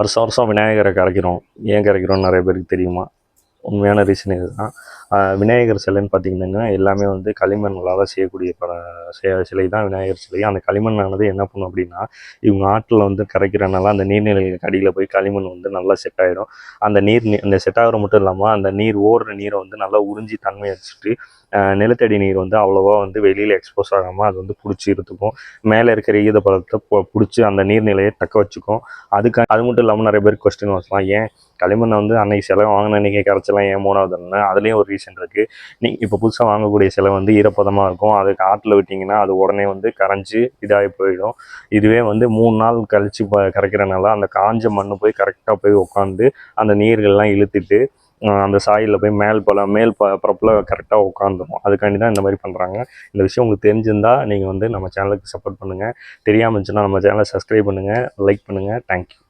வருஷம் வருஷம் விநாயகரை கரைக்கிறோம். ஏன் கரைக்கிறோம் நிறைய பேருக்கு தெரியுமா? உண்மையான ரீசன் இதுதான். விநாயகர் சிலைன்னு பார்த்தீங்கன்னா எல்லாமே வந்து களிமண்ணால் செய்யக்கூடிய பட சிலை தான் விநாயகர் சிலை. அந்த களிமண்ணானது என்ன பண்ணும் அப்படின்னா இவங்க ஆற்றில் வந்து கரைக்கிறனால அந்த நீர்நிலைகளுக்கு அடியில் போய் களிமண் வந்து நல்லா செட் ஆகிடும் அந்த நீர் அந்த செட் ஆகிற மட்டும் இல்லாமல் அந்த நீர் ஓடுற நீரை வந்து நல்லா உறிஞ்சி தன்மை வச்சுட்டு நிலத்தடி நீர் வந்து அவ்வளோவா வந்து வெளியில் எக்ஸ்போஸ் ஆகாமல் அது வந்து பிடிச்சி எடுத்துக்கும். மேலே இருக்கிற ஈரப்பதத்தை பிடிச்சி அந்த நீர்நிலையை தக்க வச்சுக்கும். அதுக்கு அது மட்டும் இல்லாமல் நிறைய பேர் கொஸ்டின் வரலாம் ஏன் களிமண்ணை வந்து அன்னைக்கு சிலை வாங்கின அன்னைக்கு கரைச்சலாம் ஏன் மூணாவதுன்னு அதுலேயும் ஒரு கண்டிஷன் இருக்குது நீங்கள் இப்போ புதுசாக வாங்கக்கூடிய சிலை வந்து ஈரப்பதமாக இருக்கும். அது காட்டில் விட்டிங்கன்னா அது உடனே வந்து கரைஞ்சி இதாகி போயிடும். இதுவே வந்து மூணு நாள் கழித்து ப கரைக்கிறனால அந்த காஞ்ச மண் போய் கரெக்டாக போய் உட்காந்து அந்த நீர்கள்லாம் இழுத்துட்டு அந்த சாயிலில் போய் மேல் பல மேல் ப பரப்பில் கரெக்டாக உட்காந்துரும் அதுக்காண்டி தான் இந்த மாதிரி பண்ணுறாங்க இந்த விஷயம் உங்களுக்கு தெரிஞ்சிருந்தால் நீங்கள் வந்து நம்ம சேனலுக்கு சப்போர்ட் பண்ணுங்கள் தெரியாமல் இருந்துச்சுன்னா நம்ம சேனலை சப்ஸ்கிரைப் பண்ணுங்கள் லைக் பண்ணுங்கள் தேங்க்யூ